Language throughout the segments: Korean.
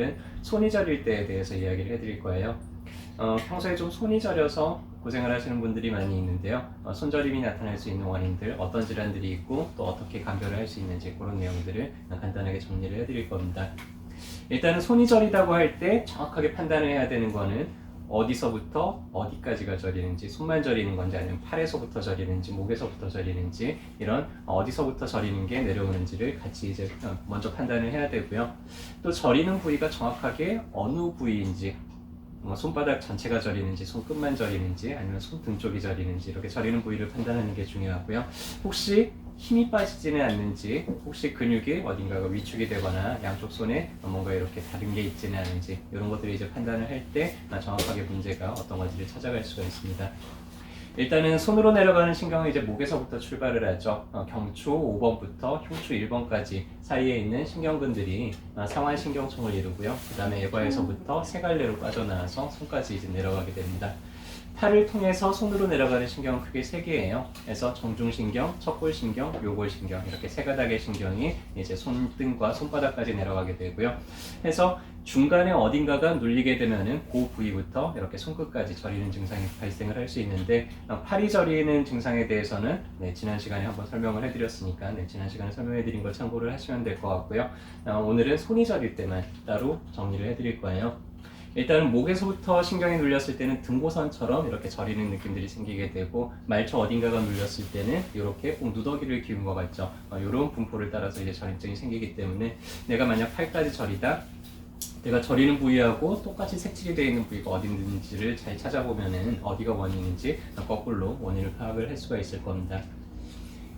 오늘은 손이 저릴 때에 대해서 이야기를 해드릴 거예요. 어, 평소에 좀 손이 저려서 고생을 하시는 분들이 많이 있는데요. 어, 손저림이 나타날 수 있는 원인들, 어떤 질환들이 있고 또 어떻게 감별을 할 수 있는지 그런 내용들을 간단하게 정리를 해드릴 겁니다. 일단은 손이 저리다고 할 때 정확하게 판단을 해야 되는 거는 어디서부터 어디까지가 저리는지 손만 저리는 건지 아니면 팔에서부터 저리는지 목에서부터 저리는지 이런 어디서부터 저리는 게 내려오는지를 같이 이제 어, 먼저 판단을 해야 되고요. 또 저리는 부위가 정확하게 어느 부위인지 뭐 손바닥 전체가 저리는지 손끝만 저리는지 아니면 손등 쪽이 저리는지 이렇게 저리는 부위를 판단하는 게 중요하고요. 혹시 힘이 빠지지는 않는지 혹시 근육이 어딘가가 위축이 되거나 양쪽 손에 뭔가 이렇게 다른 게 있지는 않은지 이런 것들을 이제 판단을 할 때 정확하게 문제가 어떤 건지를 찾아갈 수가 있습니다. 일단은 손으로 내려가는 신경은 이제 목에서부터 출발을 하죠. 어, 경추 5번부터 흉추 1번까지 사이에 있는 신경근들이 어, 상완신경총을 이루고요. 그 다음에 애과에서부터 세 갈래로 빠져나와서 손까지 이제 내려가게 됩니다. 팔을 통해서 손으로 내려가는 신경은 크게 세 개예요. 그래서 정중신경, 척골신경, 요골신경 이렇게 세 가닥의 신경이 이제 손등과 손바닥까지 내려가게 되고요. 해서 중간에 어딘가가 눌리게 되면은 그 부위부터 이렇게 손끝까지 저리는 증상이 발생을 할 수 있는데 어, 팔이 저리는 증상에 대해서는 네, 지난 시간에 한번 설명을 해드렸으니까 네, 지난 시간에 설명해드린 걸 참고를 하시면 될 것 같고요. 어, 오늘은 손이 저릴 때만 따로 정리를 해드릴 거예요. 일단은 목에서부터 신경이 눌렸을 때는 등고선처럼 이렇게 저리는 느낌들이 생기게 되고 말초 어딘가가 눌렸을 때는 이렇게 꼭 누더기를 기운 것 같죠. 어, 이런 분포를 따라서 이제 저림증이 생기기 때문에 내가 만약 팔까지 저리다 내가 저리는 부위하고 똑같이 색칠이 되어 있는 부위가 어디 있는지를 잘 찾아보면은 어디가 원인인지 거꾸로 원인을 파악을 할 수가 있을 겁니다.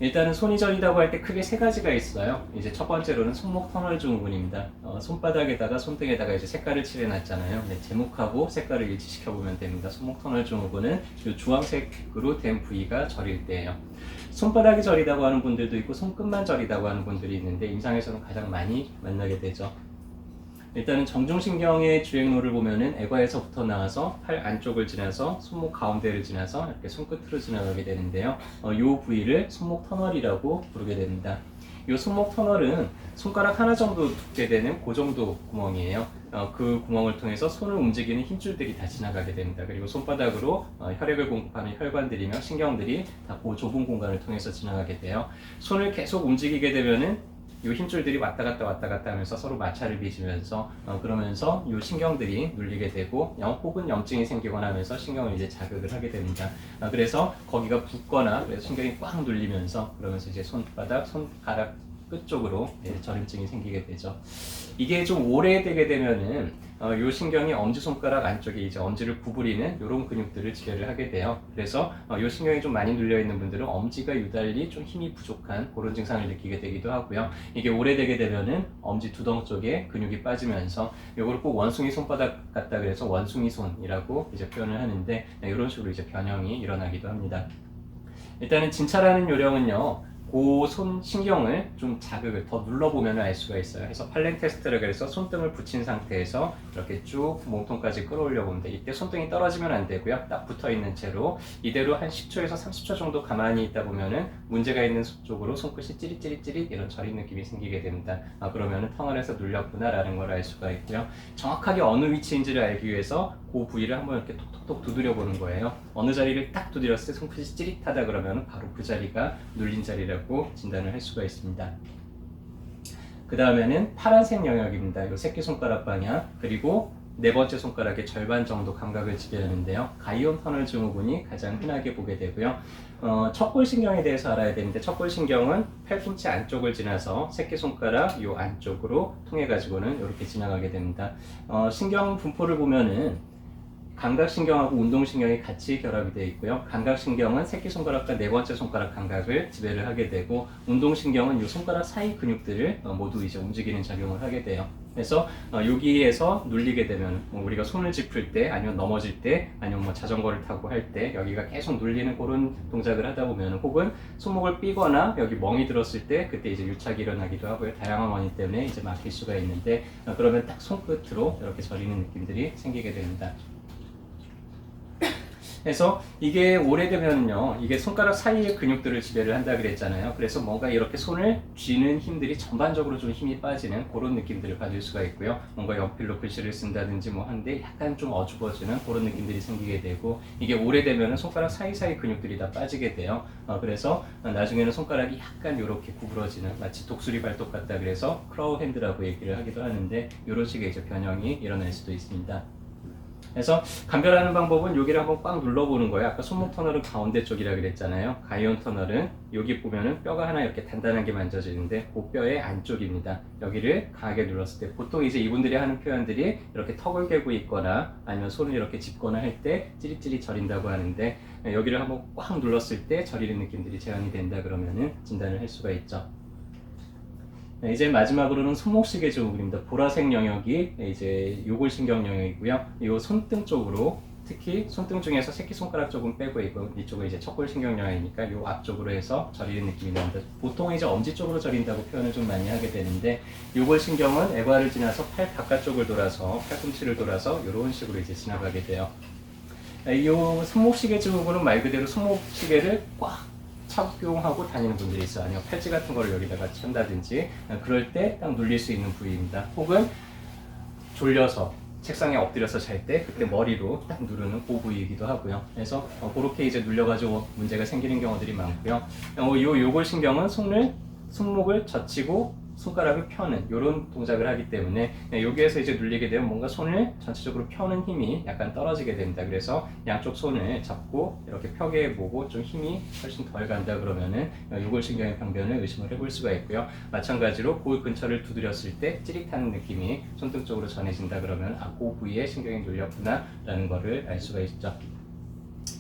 일단은 손이 저리다고 할 때 크게 세 가지가 있어요. 이제 첫 번째로는 손목 터널 증후군입니다. 어, 손바닥에다가 손등에다가 이제 색깔을 칠해놨잖아요. 네, 제목하고 색깔을 일치시켜 보면 됩니다. 손목 터널 증후군은 이 주황색으로 된 부위가 저릴 때예요. 손바닥이 저리다고 하는 분들도 있고 손끝만 저리다고 하는 분들이 있는데 임상에서는 가장 많이 만나게 되죠. 일단은 정중신경의 주행로를 보면은 애과에서부터 나와서 팔 안쪽을 지나서 손목 가운데를 지나서 이렇게 손끝으로 지나가게 되는데요. 어, 이 부위를 손목 터널이라고 부르게 됩니다. 이 손목 터널은 손가락 하나 정도 두께 되는 그 정도 구멍이에요. 어, 그 구멍을 통해서 손을 움직이는 힘줄들이 다 지나가게 됩니다. 그리고 손바닥으로 어, 혈액을 공급하는 혈관들이며 신경들이 다 그 좁은 공간을 통해서 지나가게 돼요. 손을 계속 움직이게 되면은 이 힘줄들이 왔다 갔다 왔다 갔다 하면서 서로 마찰을 빚으면서 어, 그러면서 이 신경들이 눌리게 되고 영, 혹은 염증이 생기거나 하면서 신경을 이제 자극을 하게 됩니다. 어, 그래서 거기가 붓거나 그래서 신경이 꽉 눌리면서 그러면서 이제 손바닥, 손가락 끝 쪽으로 예, 저림증이 생기게 되죠. 이게 좀 오래되게 되면은 어, 요 신경이 엄지손가락 안쪽에 이제 엄지를 구부리는 이런 근육들을 지혈을 하게 돼요. 그래서 어, 요 신경이 좀 많이 눌려 있는 분들은 엄지가 유달리 좀 힘이 부족한 그런 증상을 느끼게 되기도 하고요. 이게 오래되게 되면은 엄지 두덩 쪽에 근육이 빠지면서 요걸 꼭 원숭이 손바닥 같다 그래서 원숭이 손이라고 이제 표현을 하는데 네, 이런 식으로 이제 변형이 일어나기도 합니다. 일단은 진찰하는 요령은요. 그 손 신경을 좀 자극을 더 눌러보면 알 수가 있어요. 그래서 팔렌 테스트를 그래서 손등을 붙인 상태에서 이렇게 쭉 몸통까지 끌어올려 봅니다. 이때 손등이 떨어지면 안 되고요. 딱 붙어 있는 채로 이대로 한 10초에서 30초 정도 가만히 있다 보면은 문제가 있는 쪽으로 손끝이 찌릿찌릿찌릿 이런 저린 느낌이 생기게 됩니다. 아, 그러면은 터널에서 눌렸구나라는 걸 알 수가 있고요. 정확하게 어느 위치인지를 알기 위해서 그 부위를 한번 이렇게 톡톡톡 두드려 보는 거예요. 어느 자리를 딱 두드렸을 때 손끝이 찌릿하다 그러면 바로 그 자리가 눌린 자리라고 진단을 할 수가 있습니다. 그 다음에는 파란색 영역입니다. 이 새끼손가락 방향 그리고 네 번째 손가락의 절반 정도 감각을 지배하는데요. 가이온 터널 증후군이 가장 흔하게 보게 되고요. 어, 척골신경에 대해서 알아야 되는데 척골신경은 팔꿈치 안쪽을 지나서 새끼손가락 요 안쪽으로 통해 가지고는 이렇게 지나가게 됩니다. 어, 신경 분포를 보면은 감각신경하고 운동신경이 같이 결합이 되어 있고요. 감각신경은 새끼손가락과 네 번째 손가락 감각을 지배를 하게 되고 운동신경은 이 손가락 사이 근육들을 어, 모두 이제 움직이는 작용을 하게 돼요. 그래서 어, 여기에서 눌리게 되면 뭐 우리가 손을 짚을 때 아니면 넘어질 때 아니면 뭐 자전거를 타고 할 때 여기가 계속 눌리는 그런 동작을 하다 보면 혹은 손목을 삐거나 여기 멍이 들었을 때 그때 이제 유착이 일어나기도 하고요. 다양한 원인 때문에 이제 막힐 수가 있는데 어, 그러면 딱 손끝으로 이렇게 저리는 느낌들이 생기게 됩니다. 그래서 이게 오래되면요, 이게 손가락 사이의 근육들을 지배를 한다 그랬잖아요. 그래서 뭔가 이렇게 손을 쥐는 힘들이 전반적으로 좀 힘이 빠지는 그런 느낌들을 받을 수가 있고요. 뭔가 연필로 글씨를 쓴다든지 뭐 한데 약간 좀 어죽어지는 그런 느낌들이 생기게 되고 이게 오래되면 손가락 사이사이 근육들이 다 빠지게 돼요. 어, 그래서 나중에는 손가락이 약간 이렇게 구부러지는 마치 독수리 발톱 같다 그래서 크로우 핸드라고 얘기를 하기도 하는데 이런 식의 이제 변형이 일어날 수도 있습니다. 그래서 감별하는 방법은 여기를 한번 꽉 눌러보는 거예요. 아까 손목 터널은 가운데 쪽이라 그랬잖아요. 가이온 터널은 여기 보면은 뼈가 하나 이렇게 단단하게 만져지는데 그 뼈의 안쪽입니다. 여기를 강하게 눌렀을 때 보통 이제 이분들이 하는 표현들이 이렇게 턱을 깨고 있거나 아니면 손을 이렇게 짚거나 할 때 찌릿찌릿 저린다고 하는데 여기를 한번 꽉 눌렀을 때 저리는 느낌들이 재현이 된다 그러면은 진단을 할 수가 있죠. 네, 이제 마지막으로는 손목시계 증후군입니다. 보라색 영역이 이제 요골신경 영역이고요. 이 손등 쪽으로 특히 손등 중에서 새끼 손가락 쪽은 빼고 있고 이쪽은 이제 척골신경 영역이니까 이 앞쪽으로 해서 저리는 느낌이 납니다. 보통 이제 엄지 쪽으로 저린다고 표현을 좀 많이 하게 되는데 요골신경은 애과를 지나서 팔 바깥쪽을 돌아서 팔꿈치를 돌아서 이런 식으로 이제 지나가게 돼요. 이 손목시계 증후군은 말 그대로 손목시계를 꽉 착용하고 다니는 분들이 있어요. 아니면 팔찌 같은 걸 여기다가 찬다든지 그럴 때 딱 눌릴 수 있는 부위입니다. 혹은 졸려서 책상에 엎드려서 잘 때 그때 머리로 딱 누르는 그 부위이기도 하고요. 그래서 어, 그렇게 이제 눌려가지고 문제가 생기는 경우들이 많고요. 어, 요 요골 신경은 손을 손목을 젖히고 손가락을 펴는 이런 동작을 하기 때문에 네, 여기에서 이제 눌리게 되면 뭔가 손을 전체적으로 펴는 힘이 약간 떨어지게 됩니다. 그래서 양쪽 손을 잡고 이렇게 펴게 보고 좀 힘이 훨씬 덜 간다 그러면은 요골신경의 병변을 의심을 해볼 수가 있고요. 마찬가지로 그 근처를 두드렸을 때 찌릿하는 느낌이 손등 쪽으로 전해진다 그러면 아, 그 부위에 신경이 눌렸구나라는 거를 알 수가 있죠.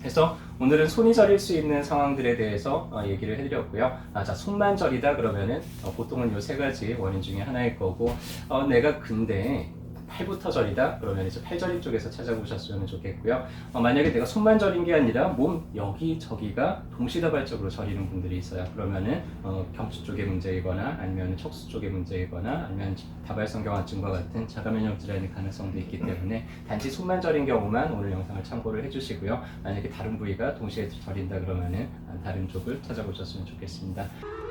그래서 오늘은 손이 저릴 수 있는 상황들에 대해서 어, 얘기를 해드렸고요. 아, 자, 손만 저리다 그러면은 어, 보통은 이세 가지 원인 중에 하나일 거고, 어, 내가 근데 팔부터 저리다 그러면 이제 팔저림 쪽에서 찾아보셨으면 좋겠고요. 어, 만약에 내가 손만 저린 게 아니라 몸 여기 저기가 동시다발적으로 저리는 분들이 있어요. 그러면은 어, 경추 쪽의 문제이거나 아니면 척수 쪽의 문제이거나 아니면 다발성 경화증과 같은 자가면역 질환의 가능성도 있기 때문에 단지 손만 저린 경우만 오늘 영상을 참고를 해주시고요. 만약에 다른 부위가 동시에 저린다 그러면은 다른 쪽을 찾아보셨으면 좋겠습니다.